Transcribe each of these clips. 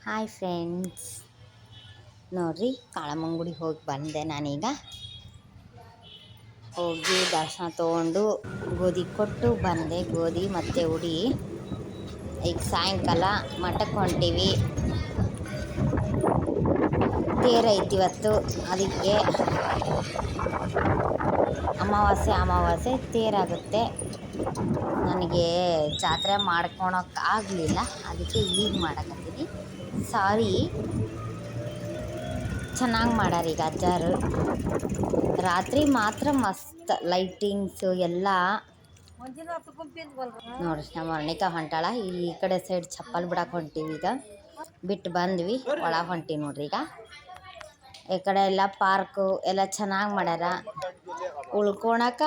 Hi friends ನೋಡ್ರಿ ಕಾಳಮ್ಮಂಗುಡಿಗೆ ಹೋಗಿ ಬಂದೆ ನಾನೀಗ. ಹೋಗಿ ದರ್ಶನ ತೊಗೊಂಡು ಗೋಧಿ ಕೊಟ್ಟು ಬಂದೆ. ಗೋಧಿ ಮತ್ತು ಉಡಿ. ಈಗ ಸಾಯಂಕಾಲ ಮಠಕ್ಕೆ ಹೊಂಟೀವಿ. ತೇರೈತಿ ಇವತ್ತು. ಅದಕ್ಕೆ ಅಮಾವಾಸ್ಯೆ ಅಮಾವಾಸ್ಯೆ ತೇರಾಗುತ್ತೆ. ನನಗೆ ಜಾತ್ರೆ ಮಾಡ್ಕೊಳಕ್ಕೆ ಆಗಲಿಲ್ಲ. ಅದಕ್ಕೆ ಈಗ ಮಾಡಕತ್ತೀನಿ. ಸಾರಿ. ಚೆನ್ನಾಗಿ ಮಾಡ್ಯಾರ ಈಗ ಅಜ್ಜಾರು. ರಾತ್ರಿ ಮಾತ್ರ ಮಸ್ತ್ ಲೈಟಿಂಗ್ಸು ಎಲ್ಲ. ನೋಡ್ರಿ ನಮ್ಮ ವರ್ಣಿಕಾ ಹೊಂಟಾಳ. ಈ ಕಡೆ ಸೈಡ್ ಚಪ್ಪಲ್ ಬಿಡಕ್ಕೆ ಹೊಂಟೀವಿ ಈಗ. ಬಿಟ್ಟು ಬಂದ್ವಿ. ಒಳ ಹೊಂಟೀವಿ ನೋಡ್ರಿ ಈಗ. ಈ ಕಡೆ ಎಲ್ಲ ಪಾರ್ಕು ಎಲ್ಲ ಚೆನ್ನಾಗಿ ಮಾಡ್ಯಾರ. ಉಳ್ಕೊಳಕ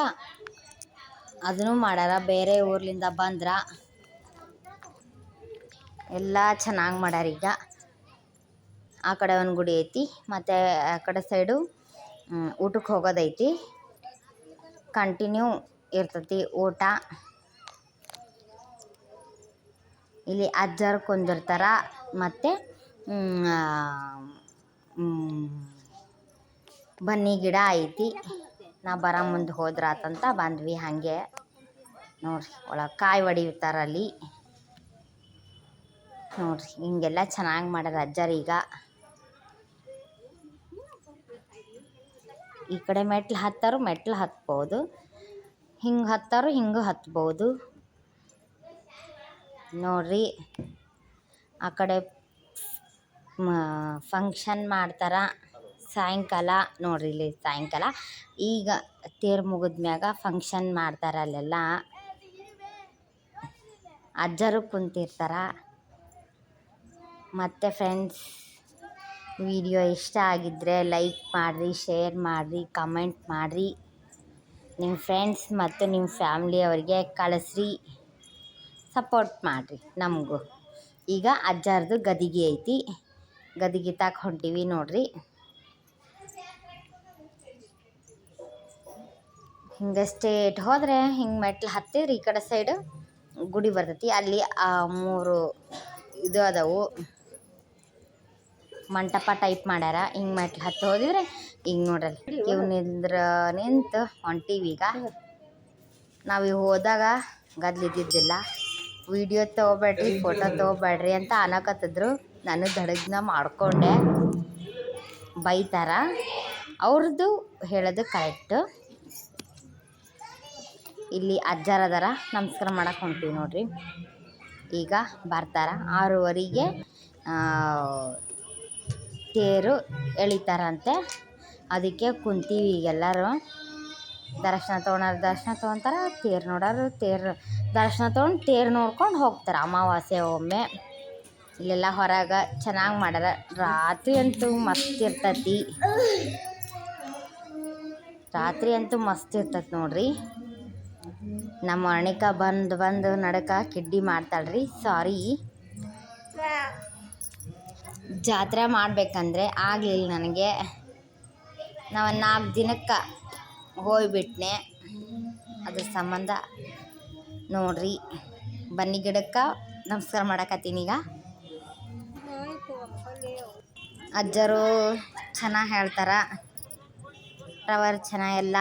ಅದನ್ನು ಮಾಡ್ಯಾರ ಬೇರೆ ಊರ್ಲಿಂದ ಬಂದ್ರ ಎಲ್ಲ ಚೆನ್ನಾಗಿ ಮಾಡ್ಯಾರ ಈಗ. ಆ ಕಡೆ ಒಂದು ಗುಡಿ ಐತಿ, ಮತ್ತು ಆ ಕಡೆ ಸೈಡು ಊಟಕ್ಕೆ ಹೋಗೋದೈತಿ ಕಂಟಿನ್ಯೂ ಇರ್ತತಿ ಊಟ. ಇಲ್ಲಿ ಅಜ್ಜರು ಕುಂದಿರ್ತಾರ, ಮತ್ತು ಬನ್ನಿ ಗಿಡ ಐತಿ. ನಾ ಬರ ಮುಂದೆ ಹೋದ್ರಾತಂತ ಬಂದ್ವಿ ಹಾಗೆ. ನೋಡ್ರಿ ಒಳಗೆ ಕಾಯಿ ಹೊಡಿತಾರ ಅಲ್ಲಿ ನೋಡ್ರಿ, ಹಿಂಗೆಲ್ಲ ಚೆನ್ನಾಗಿ ಮಾಡ್ಯಾರ ಅಜ್ಜರು ಈಗ. ಈ ಕಡೆ ಮೆಟ್ಲು ಹತ್ತಾರು, ಮೆಟ್ಲು ಹತ್ಬೋದು. ಹಿಂಗೆ ಹತ್ತಾರು, ಹಿಂಗೆ ಹತ್ಬೋದು. ನೋಡ್ರಿ, ಆ ಕಡೆ ಫಂಕ್ಷನ್ ಮಾಡ್ತಾರ. ಸಾಯಂಕಾಲ ನೋಡ್ರಿ ಇಲ್ಲಿ ಸಾಯಂಕಾಲ. ಈಗ ತೇರು ಮುಗಿದ್ಮ್ಯಾಗ ಫಂಕ್ಷನ್ ಮಾಡ್ತಾರೆ ಅಲ್ಲೆಲ್ಲ. ಅಜ್ಜರು ಕುಂತಿರ್ತಾರ. ಮತ್ತು ಫ್ರೆಂಡ್ಸ್ ವಿಡಿಯೋ ಇಷ್ಟ ಆಗಿದ್ದರೆ ಲೈಕ್ ಮಾಡಿರಿ ಶೇರ್ ಮಾಡಿರಿ ಕಮೆಂಟ್ ಮಾಡಿರಿ. ನಿಮ್ಮ ಫ್ರೆಂಡ್ಸ್ ಮತ್ತು ನಿಮ್ಮ ಫ್ಯಾಮ್ಲಿಯವ್ರಿಗೆ ಕಳಿಸ್ರಿ. ಸಪೋರ್ಟ್ ಮಾಡಿರಿ ನಮಗೂ. ಈಗ ಅಜ್ಜಾರ್ದು ಗದಿಗೆ ಐತಿ. ಗದಿಗೆ ತಾಕ ಹೊಂಟೀವಿ ನೋಡ್ರಿ. ಹಿಂಗೆ ಸ್ಟೇಟ್ ಹೋದರೆ ಹಿಂಗೆ ಮೆಟ್ಲು ಹತ್ತಿದ್ರೆ ಈ ಕಡೆ ಸೈಡು ಗುಡಿ ಬರ್ತೈತಿ. ಅಲ್ಲಿ ಆ ಮೂರು ಇದು ಅದಾವು. ಮಂಟಪ ಟೈಪ್ ಮಾಡ್ಯಾರ. ಹಿಂಗೆ ಮೆಟ್ಲು ಹತ್ತಿ ಹೋದಿದ್ರೆ ಹಿಂಗೆ ನೋಡ್ರಿ. ಇವ್ ನಿಂದ್ರ ನಿಂತು ಈಗ. ನಾವು ಈಗ ಹೋದಾಗ ಗದ್ಲಿದ್ದಿದ್ದಿಲ್ಲ ವಿಡಿಯೋ ತೊಗೊಬೇಡ್ರಿ ಫೋಟೋ ತೊಗೊಬೇಡ್ರಿ ಅಂತ ಅನ್ನಕತ್ತಿದ್ರು ನಾನು ದಡಗ್ನ ಮಾಡಿಕೊಂಡೆ. ಬೈತಾರ. ಅವ್ರದ್ದು ಹೇಳೋದು ಕರೆಕ್ಟು ಇಲ್ಲಿ ಅಜ್ಜಾರ ಅದಾರ. ನಮಸ್ಕಾರ ಮಾಡಕ್ಕೆ ಹೊಂಟೀವಿ ನೋಡ್ರಿ. ಈಗ ಬರ್ತಾರ. ಆರೂವರೆಗೆ ತೇರು ಎಳಿತಾರಂತೆ. ಅದಕ್ಕೆ ಕುಂತೀವಿ ಈಗ ಎಲ್ಲರೂ. ದರ್ಶನ ತೊಗೊಳೋರು ದರ್ಶನ ತೊಗೊತಾರ. ತೇರು ನೋಡೋರು, ತೇರು ದರ್ಶನ ತೊಗೊಂಡು ತೇರು ನೋಡ್ಕೊಂಡು ಹೋಗ್ತಾರೆ ಅಮಾವಾಸ್ಯೆ ಒಮ್ಮೆ. ಇಲ್ಲೆಲ್ಲ ಹೊರಗೆ ಚೆನ್ನಾಗಿ ಮಾಡ್ಯಾರ. ರಾತ್ರಿ ಅಂತೂ ಮಸ್ತ್ ಇರ್ತತಿ. ರಾತ್ರಿ ಅಂತೂ ಮಸ್ತ್ ಇರ್ತತಿ ನೋಡ್ರಿ. ನಮ್ಮ ಅಣಿಕ ಬಂದು ಬಂದು ನಡಕ ಕಿಡ್ಡಿ ಮಾಡ್ತಾಳ್ರಿ. ಸಾರಿ ಜಾತ್ರೆ ಮಾಡಬೇಕಂದ್ರೆ ಆಗಲಿಲ್ಲ ನನಗೆ. ನಾವು ನಾಲ್ಕು ದಿನಕ್ಕೆ ಹೋಗ್ಬಿಟ್ನೆ. ಅದ್ರ ಸಂಬಂಧ ನೋಡ್ರಿ. ಬನ್ನಿ ಗಿಡಕ್ಕೆ, ನಮಸ್ಕಾರ ಮಾಡಕತ್ತೀನಿ ಈಗ. ಅಜ್ಜರು ಚೆನ್ನಾಗಿ ಹೇಳ್ತಾರೆ. ಟವರ್ ಚೆನ್ನಾಗೆಲ್ಲ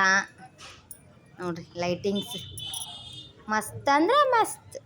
ನೋಡ್ರಿ ಲೈಟಿಂಗ್ಸ್ ಮಸ್ತ್ ಅಂದ್ರೆ ಮಸ್ತ್.